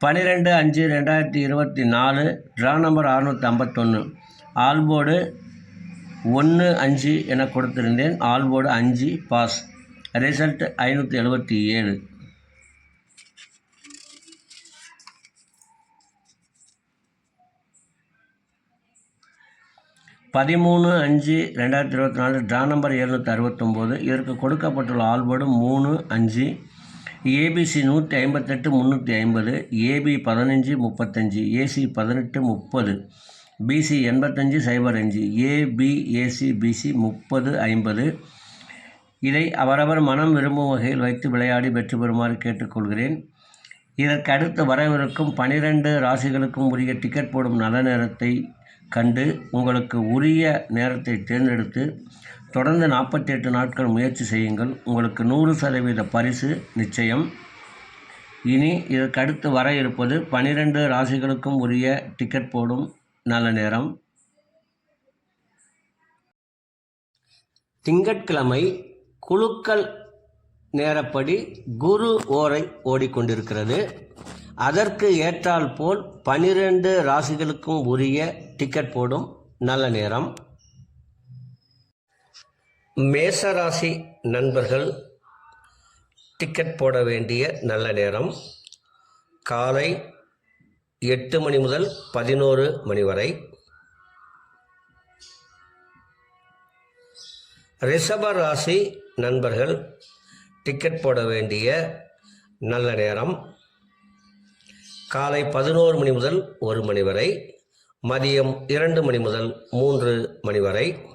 பன்னிரெண்டு அஞ்சு ரெண்டாயிரத்தி இருபத்தி நாலு ட்ரா நம்பர் அறுநூற்றி ஐம்பத்தொன்று ஆல்போர்டு ஒன்று அஞ்சு என கொடுத்திருந்தேன். ஆல்போர்டு அஞ்சு பாஸ் ரிசல்ட் ஐநூற்றி எழுபத்தி ஏழு பதிமூணு அஞ்சு ரெண்டாயிரத்தி இருபத்தி நாலு ட்ரா நம்பர் எழுநூற்றி அறுபத்தொம்போது இதற்கு கொடுக்கப்பட்டுள்ள ஆல்போர்டு மூணு அஞ்சு ஏபிசி நூற்றி ஐம்பத்தெட்டு முந்நூற்றி ஐம்பது ஏபி பதினஞ்சு முப்பத்தஞ்சு ஏசி பதினெட்டு முப்பது பிசி எண்பத்தஞ்சு சைபர் அஞ்சு ஏபி ஏசி பிசி முப்பது ஐம்பது. இதை அவரவர் மனம் விரும்பும் வகையில் வைத்து விளையாடி வெற்றி பெறுமாறு கேட்டுக்கொள்கிறேன். இதற்கு அடுத்து வரவிருக்கும் பனிரெண்டு ராசிகளுக்கும் உரிய டிக்கெட் போடும் நல்ல நேரத்தை கண்டு உங்களுக்கு உரிய நேரத்தை தேர்ந்தெடுத்து தொடர்ந்து நாற்பத்தி எட்டு நாட்கள் முயற்சி செய்யுங்கள். உங்களுக்கு நூறு சதவீத பரிசு நிச்சயம். இனி இதற்கடுத்து வர இருப்பது பனிரெண்டு ராசிகளுக்கும் உரிய டிக்கெட் போடும் நல்ல நேரம். திங்கட்கிழமை குழுக்கள் நேரப்படி குரு ஓரை ஓடிக்கொண்டிருக்கிறது. அதற்கு ஏற்றால் போல் பனிரெண்டு ராசிகளுக்கும் உரிய டிக்கெட் போடும் நல்ல நேரம். மேசராசி நண்பர்கள் டிக்கெட் போட வேண்டிய நல்ல நேரம். காலை எட்டு மணி முதல் பதினோரு மணி வரை. ரிஷப ராசி நண்பர்கள் டிக்கெட் போட வேண்டிய நல்ல நேரம். காலை பதினோரு மணி முதல் ஒரு மணி வரை. மதியம் இரண்டு மணி முதல் மூன்று மணி வரை.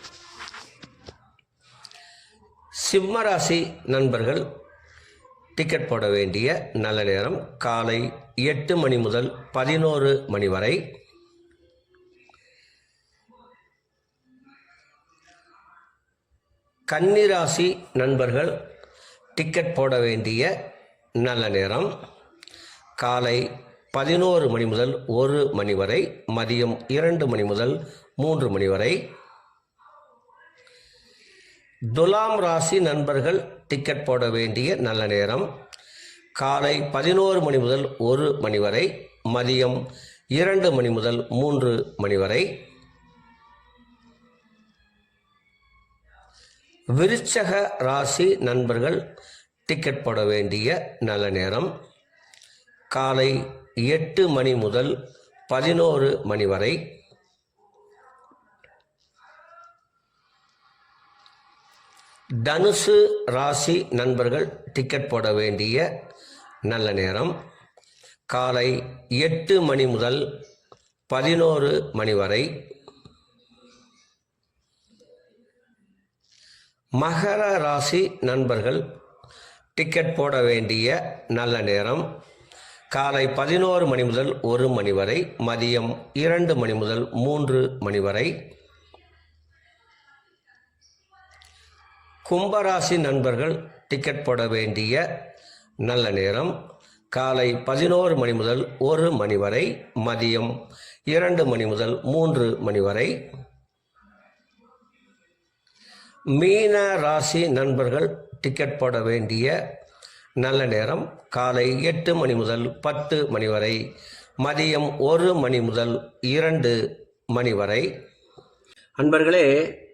சிம்மராசி நண்பர்கள் டிக்கெட் போட வேண்டிய நல்ல நேரம் காலை எட்டு மணி முதல் பதினோரு மணி வரை. கன்னிராசி நண்பர்கள் டிக்கெட் போட வேண்டிய நல்ல நேரம் காலை பதினோரு மணி முதல் ஒரு மணி வரை மதியம் இரண்டு மணி முதல் மூன்று மணி வரை. துலாம் ராசி நண்பர்கள் டிக்கெட் போட வேண்டிய நல்ல நேரம். காலை பதினோரு மணி முதல் ஒரு மணி வரை மதியம் இரண்டு மணி முதல் மூன்று மணி வரை. விருச்சக ராசி நண்பர்கள் டிக்கெட் போட வேண்டிய நல்ல நேரம். காலை எட்டு மணி முதல் பதினோரு மணி வரை தனுசு ராசி நண்பர்கள் டிக்கெட் போட வேண்டிய நல்ல நேரம். காலை எட்டு மணி முதல் பதினோரு மணி வரை. மகர ராசி நண்பர்கள் டிக்கெட் போட வேண்டிய நல்ல நேரம். காலை பதினோரு மணி முதல் ஒரு மணி வரை மதியம் இரண்டு மணி முதல் மூன்று மணி வரை. கும்பராசி நண்பர்கள் டிக்கெட் போட வேண்டிய நல்ல நேரம். காலை பதினோரு மணி முதல் ஒரு மணி வரை மதியம் இரண்டு மணி முதல் மூன்று மணி வரை. மீன ராசி நண்பர்கள் டிக்கெட் போட வேண்டிய நல்ல நேரம். காலை எட்டு மணி முதல் பத்து மணி வரை. மதியம் ஒரு மணி முதல் இரண்டு மணி வரை. அன்பர்களே